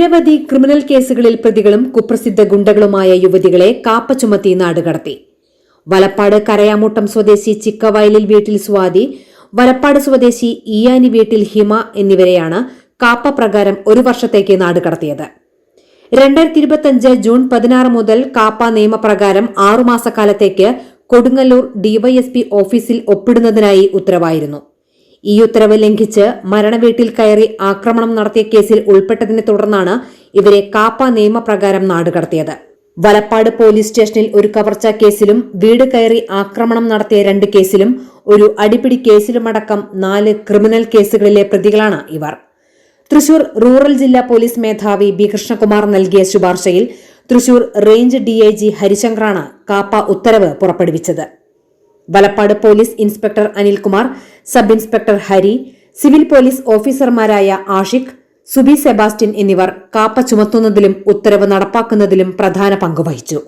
നിരവധി ക്രിമിനൽ കേസുകളിൽ പ്രതികളും കുപ്രസിദ്ധ ഗുണ്ടകളുമായ യുവതികളെ കാപ്പ ചുമത്തി നാടുകടത്തി വലപ്പാട് കരയാമൂട്ടം സ്വദേശി ചിക്കവയലിൽ വീട്ടിൽ സ്വാതി വലപ്പാട് സ്വദേശി ഇയാനി വീട്ടിൽ ഹിമ എന്നിവരെയാണ് കാപ്പ പ്രകാരം ഒരു വർഷത്തേക്ക് നാടുകടത്തിയത് രണ്ടായിരത്തി ഇരുപത്തിയഞ്ച് ജൂൺ പതിനാറ് മുതൽ കാപ്പ നിയമപ്രകാരം ആറുമാസക്കാലത്തേക്ക് കൊടുങ്ങല്ലൂർ ഡിവൈഎസ്പി ഓഫീസിൽ ഒപ്പിടുന്നതിനായി ഉത്തരവായിരുന്നു. ഈ ഉത്തരവ് ലംഘിച്ച് മരണവീട്ടിൽ കയറി ആക്രമണം നടത്തിയ കേസിൽ ഉൾപ്പെട്ടതിനെ തുടർന്നാണ് ഇവരെ കാപ്പ നിയമപ്രകാരം നാടുകടത്തിയത്. വലപ്പാട് പോലീസ് സ്റ്റേഷനിൽ ഒരു കവർച്ച കേസിലും വീട് കയറി ആക്രമണം നടത്തിയ രണ്ട് കേസിലും ഒരു അടിപിടി കേസിലുമടക്കം നാല് ക്രിമിനൽ കേസുകളിലെ പ്രതികളാണ് ഇവർ. തൃശൂർ റൂറൽ ജില്ലാ പോലീസ് മേധാവി ബി കൃഷ്ണകുമാർ നൽകിയ ശുപാർശയിൽ തൃശൂർ റേഞ്ച് ഡിഐജി ഹരിശങ്കറാണ് കാപ്പ ഉത്തരവ് പുറപ്പെടുവിച്ചത്. Valappad police inspector Anilkumar sub inspector Hari civil police ഓഫീസർമാരായ ആഷിഖ് സുബി സെബാസ്റ്റ്യൻ എന്നിവർ കാപ്പ ചുമത്തുന്നതിലും ഉത്തരവ് നടപ്പാക്കുന്നതിലും പ്രധാന പങ്കുവഹിച്ചു